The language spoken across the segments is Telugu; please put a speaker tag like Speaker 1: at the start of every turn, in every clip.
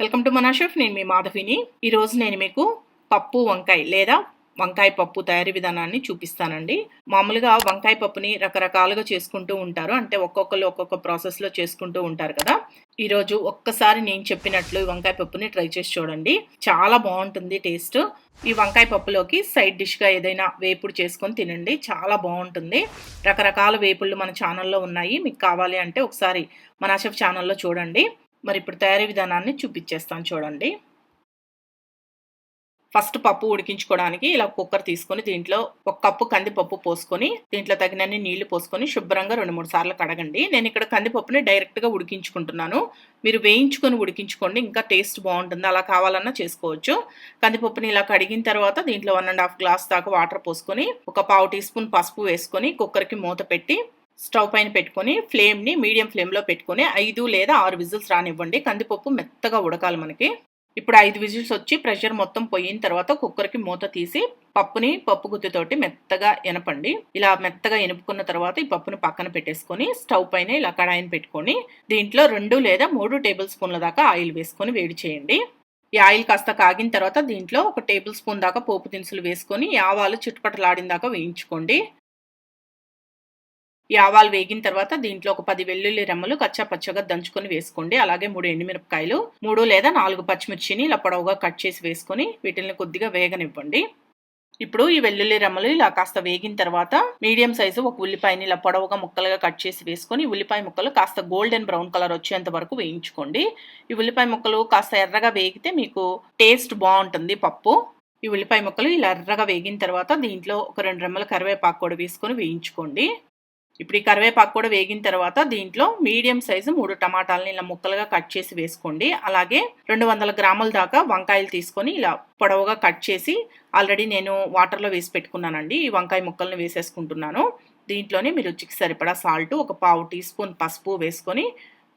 Speaker 1: వెల్కమ్ టు మనాషెఫ్ నేను మీ మాధవిని. ఈరోజు నేను మీకు పప్పు వంకాయ లేదా వంకాయ పప్పు తయారీ విధానాన్ని చూపిస్తానండి. మామూలుగా వంకాయ పప్పుని రకరకాలుగా చేసుకుంటూ ఉంటారు. అంటే ఒక్కొక్కరు ఒక్కొక్క ప్రాసెస్లో చేసుకుంటూ ఉంటారు కదా. ఈరోజు ఒక్కసారి నేను చెప్పినట్లు ఈ వంకాయ పప్పుని ట్రై చేసి చూడండి. చాలా బాగుంటుంది టేస్ట్. ఈ వంకాయ పప్పులోకి సైడ్ డిష్గా ఏదైనా వేపుడు చేసుకొని తినండి. చాలా బాగుంటుంది. రకరకాల వేపుళ్ళు మన ఛానల్లో ఉన్నాయి. మీకు కావాలి అంటే ఒకసారి మనా ఛానల్లో చూడండి. మరి ఇప్పుడు తయారీ విధానాన్ని చూపించేస్తాను చూడండి. ఫస్ట్ పప్పు ఉడికించుకోవడానికి ఇలా కుక్కర్ తీసుకొని దీంట్లో ఒక కప్పు కందిపప్పు పోసుకొని దీంట్లో తగినన్ని నీళ్ళు పోసుకొని శుభ్రంగా రెండు మూడు సార్లు కడగండి. నేను ఇక్కడ కందిపప్పుని డైరెక్ట్గా ఉడికించుకుంటున్నాను. మీరు వేయించుకొని ఉడికించుకోండి. ఇంకా టేస్ట్ బాగుంటుంది. అలా కావాలన్నా చేసుకోవచ్చు. కందిపప్పుని ఇలా కడిగిన తర్వాత దీంట్లో వన్ అండ్ హాఫ్ గ్లాస్ దాకా వాటర్ పోసుకొని ఒక పావు టీ స్పూన్ పసుపు వేసుకొని కుక్కర్కి మూత పెట్టి స్టవ్ పైన పెట్టుకొని ఫ్లేమ్ని మీడియం ఫ్లేమ్లో పెట్టుకొని ఐదు లేదా ఆరు విజిల్స్ రానివ్వండి. కందిపప్పు మెత్తగా ఉడకాలి మనకి. ఇప్పుడు ఐదు విజిల్స్ వచ్చి ప్రెషర్ మొత్తం పోయిన తర్వాత కుక్కర్కి మూత తీసి పప్పుని పప్పు గుత్తితోటి మెత్తగా ఎనపండి. ఇలా మెత్తగా ఎనుపుకున్న తర్వాత ఈ పప్పును పక్కన పెట్టేసుకొని స్టవ్ పైన ఇలా కడాయిని పెట్టుకొని దీంట్లో రెండు లేదా మూడు టేబుల్ స్పూన్ల దాకా ఆయిల్ వేసుకొని వేడి చేయండి. ఈ ఆయిల్ కాస్త కాగిన తర్వాత దీంట్లో ఒక టేబుల్ స్పూన్ దాకా పోపు దినుసులు వేసుకొని ఆవాలు చుట్టుపట్టలాడిన దాకా వేయించుకోండి. ఈ ఆవాలు వేగిన తర్వాత దీంట్లో ఒక పది వెల్లుల్లి రెమ్మలు కచ్చా పచ్చగా దంచుకొని వేసుకోండి. అలాగే మూడు ఎండుమిరపకాయలు మూడు లేదా నాలుగు పచ్చిమిర్చిని ఇలా పొడవుగా కట్ చేసి వేసుకొని వీటిని కొద్దిగా వేగనివ్వండి. ఇప్పుడు ఈ వెల్లుల్లి రెమ్మలు ఇలా కాస్త వేగిన తర్వాత మీడియం సైజు ఒక ఉల్లిపాయని ఇలా పొడవుగా ముక్కలుగా కట్ చేసి వేసుకొని ఉల్లిపాయ ముక్కలు కాస్త గోల్డెన్ బ్రౌన్ కలర్ వచ్చేంత వరకు వేయించుకోండి. ఈ ఉల్లిపాయ ముక్కలు కాస్త ఎర్రగా వేగితే మీకు టేస్ట్ బాగుంటుంది పప్పు. ఈ ఉల్లిపాయ ముక్కలు ఇలా ఎర్రగా వేగిన తర్వాత దీంట్లో ఒక రెండు రెమ్మల కరివేపాకు కూడా వేసుకొని వేయించుకోండి. ఇప్పుడు ఈ కరివేపాకు కూడా వేగిన తర్వాత దీంట్లో మీడియం సైజు మూడు టమాటాలని ఇలా ముక్కలుగా కట్ చేసి వేసుకోండి. అలాగే రెండు వందల గ్రాముల దాకా వంకాయలు తీసుకొని ఇలా పొడవుగా కట్ చేసి ఆల్రెడీ నేను వాటర్లో వేసి పెట్టుకున్నానండి. ఈ వంకాయ ముక్కల్ని వేసేసుకుంటున్నాను. దీంట్లోనే మీరు రుచికి సరిపడా సాల్ట్ ఒక పావు టీ స్పూన్ పసుపు వేసుకొని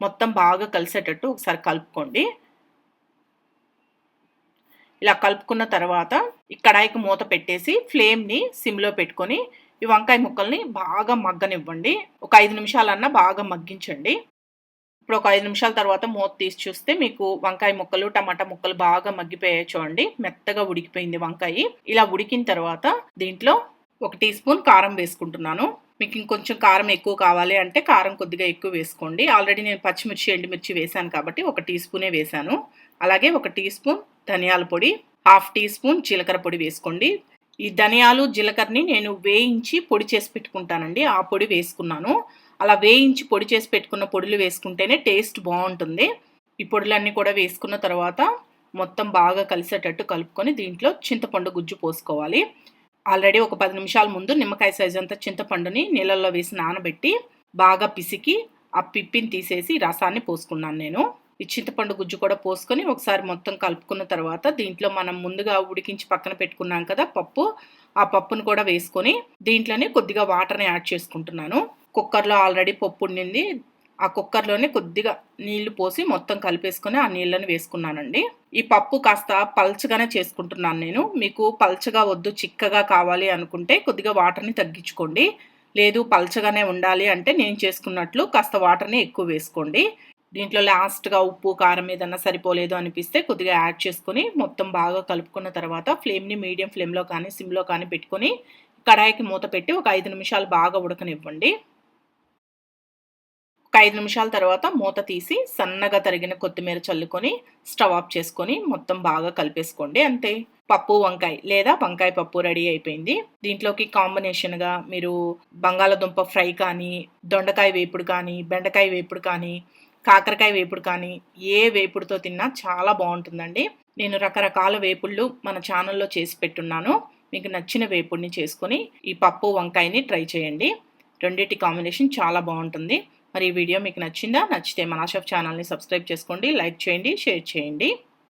Speaker 1: మొత్తం బాగా కలిసేటట్టు ఒకసారి కలుపుకోండి. ఇలా కలుపుకున్న తర్వాత ఈ కడాయికి మూత పెట్టేసి ఫ్లేమ్ని సిమ్లో పెట్టుకొని ఈ వంకాయ ముక్కల్ని బాగా మగ్గనివ్వండి. ఒక ఐదు నిమిషాలన్నా బాగా మగ్గించండి. ఇప్పుడు ఒక ఐదు నిమిషాల తర్వాత మూత తీసి చూస్తే మీకు వంకాయ ముక్కలు టమాటా ముక్కలు బాగా మగ్గిపోయాయి చూడండి. మెత్తగా ఉడికిపోయింది వంకాయ. ఇలా ఉడికిన తర్వాత దీంట్లో ఒక టీ స్పూన్ కారం వేసుకుంటున్నాను. మీకు ఇంకొంచెం కారం ఎక్కువ కావాలి అంటే కారం కొద్దిగా ఎక్కువ వేసుకోండి. ఆల్రెడీ నేను పచ్చిమిర్చి ఎండుమిర్చి వేశాను కాబట్టి ఒక టీ స్పూనే వేశాను. అలాగే ఒక టీ స్పూన్ ధనియాల పొడి హాఫ్ టీ స్పూన్ జీలకర్ర పొడి వేసుకోండి. ఈ ధనియాలు జీలకర్రని నేను వేయించి పొడి చేసి పెట్టుకుంటానండి. ఆ పొడి వేసుకున్నాను. అలా వేయించి పొడి చేసి పెట్టుకున్న పొడులు వేసుకుంటేనే టేస్ట్ బాగుంటుంది. ఈ పొడులన్నీ కూడా వేసుకున్న తర్వాత మొత్తం బాగా కలిసేటట్టు కలుపుకొని దీంట్లో చింతపండు గుజ్జు పోసుకోవాలి. ఆల్రెడీ ఒక పది నిమిషాల ముందు నిమ్మకాయ సైజ్ అంతా చింతపండుని నీళ్ళల్లో వేసి నానబెట్టి బాగా పిసికి ఆ పిప్పిని తీసేసి రసాన్ని పోసుకున్నాను నేను. ఈ చింతపండు గుజ్జు కూడా పోసుకొని ఒకసారి మొత్తం కలుపుకున్న తర్వాత దీంట్లో మనం ముందుగా ఉడికించి పక్కన పెట్టుకున్నాం కదా పప్పు ఆ పప్పును కూడా వేసుకొని దీంట్లోనే కొద్దిగా వాటర్ని యాడ్ చేసుకుంటున్నాను. కుక్కర్లో ఆల్రెడీ పప్పు ఉండింది. ఆ కుక్కర్లోనే కొద్దిగా నీళ్ళు పోసి మొత్తం కలిపేసుకొని ఆ నీళ్ళని వేసుకున్నానండి. ఈ పప్పు కాస్త పల్చగానే చేసుకుంటున్నాను నేను. మీకు పల్చగా వద్దు చిక్కగా కావాలి అనుకుంటే కొద్దిగా వాటర్ని తగ్గించుకోండి. లేదు పల్చగానే ఉండాలి అంటే నేను చేసుకున్నట్లు కాస్త వాటర్ని ఎక్కువ వేసుకోండి. దీంట్లో లాస్ట్గా ఉప్పు కారం ఏదన్నా సరిపోలేదు అనిపిస్తే కొద్దిగా యాడ్ చేసుకొని మొత్తం బాగా కలుపుకున్న తర్వాత ఫ్లేమ్ని మీడియం ఫ్లేమ్లో కానీ సిమ్లో కానీ పెట్టుకొని కడాయికి మూత పెట్టి ఒక ఐదు నిమిషాలు బాగా ఉడకనివ్వండి. ఒక ఐదు నిమిషాల తర్వాత మూత తీసి సన్నగా తరిగిన కొత్తిమీర చల్లుకొని స్టవ్ ఆఫ్ చేసుకొని మొత్తం బాగా కలిపేసుకోండి. అంతే. పప్పు వంకాయ లేదా వంకాయ పప్పు రెడీ అయిపోయింది. దీంట్లోకి కాంబినేషన్గా మీరు బంగాళదుంప ఫ్రై కానీ దొండకాయ వేపుడు కానీ బెండకాయ వేపుడు కానీ కాకరకాయ వేపుడు కానీ ఏ వేపుడుతో తిన్నా చాలా బాగుంటుందండి. నేను రకరకాల వేపుళ్ళు మన ఛానల్లో చేసి పెట్టున్నాను. మీకు నచ్చిన వేపుడిని చేసుకొని ఈ పప్పు వంకాయని ట్రై చేయండి. రెండింటి కాంబినేషన్ చాలా బాగుంటుంది. మరి ఈ వీడియో మీకు నచ్చిందా? నచ్చితే మన షెఫ్ ఛానల్ని సబ్స్క్రైబ్ చేసుకోండి లైక్ చేయండి షేర్ చేయండి.